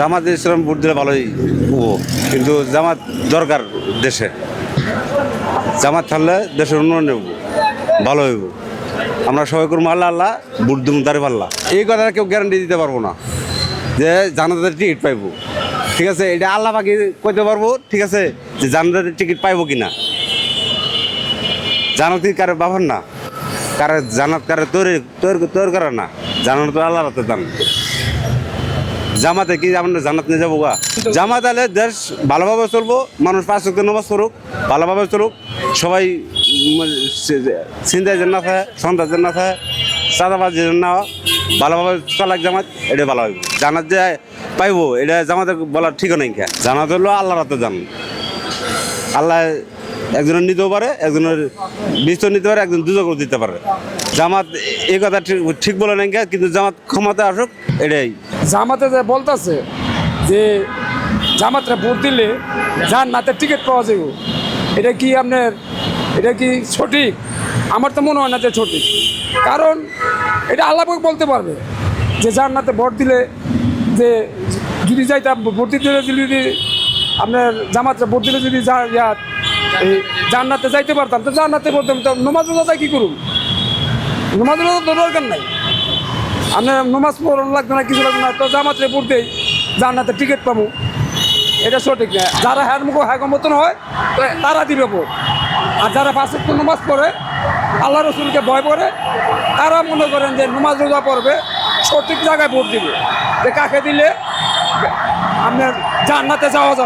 জামাত ইসলাম vote দিলে ভালোই কিন্তু জামাত দরকার দেশে। জামাত থাকলে দেশের উন্নয়ন হইব ভালো হইব। আমরা সবাই করব আল্লাহ আল্লাহ, ভোট দিব দাঁড়ি পাল্লা। এই কথাটা কেউ গ্যারান্টি দিতে পারব না, যে জানাতের টিকিট পাইবো। ঠিক আছে, এটা আল্লাহ পাখি কইতে পারব, ঠিক আছে, যে জানাতের টিকিট পাইবো কিনা। জানাতি কারে বাবার না, কারে জানাত কারে তৈরি তৈরি তৈরি করে না। জানানো তো আল্লাহ রাতে দান। জামাতে কি আমরা জানাত নিয়ে যাব গা? জামাত আলে দেশ ভালোভাবে চলবো, মানুষ পাঁচ ওয়াক্ত নামাজ ভালোভাবে চলুক। সবাই চিন্তায় যেন না থাকে সন্তান যেন না থাকে, চাঁদাবাজ যেন না ভালোভাবে চলাক জামাত, এটা ভালো হইব জানাত যে পাইবো, এটা জামাতে বলার ঠিক নাই কে জানাত হলো আল্লাহ রাতে জান। আল্লাহ একজনের নিতেও পারে, একজনের বিষ নিতে পারে, একজন দুজক দিতে পারে। জামাত এই কথা ঠিক ঠিক বলে নাই কিন্তু জামাত ক্ষমতা আসুক, এটাই। জামাতে যে বলতেছে যে জামাতরা ভোট দিলে নাতে টিকিট পাওয়া যাবে এটা কি আপনার, এটা কি সঠিক? আমার তো মনে হয় না যে সঠিক। কারণ এটা আল্লাহ বলতে পারবে যে যার নাতে ভোট দিলে যে যদি যাইতাম ভোট দিতে যদি আপনার জামাতরা ভোট দিলে যদি জান্নাতে যাইতে পারতাম, তো জান্নাতে পড়তাম তো নমাজ রোজা কী করুন নমাজ রোজা তো দরকার নাই। আপনার নমাজ পড়ানো লাগবে না, কিছু লাগবে না, তো জামাতে পড়তেই জান্নাতে টিকিট পাবো। এটা সঠিক না। যারা হ্যার মুখ হ্যাঁ মতন হয়, তারা দিবে ভোট। আর যারা পাঁচের নমাজ পড়ে, আল্লাহ রসুলকে ভয় করে, তারা মনে করেন যে নমাজ রোজা পড়বে, সঠিক জায়গায় ভোট দিবে। যে কাকে দিলে, আপনার জান্নাতে যাওয়া যাবে।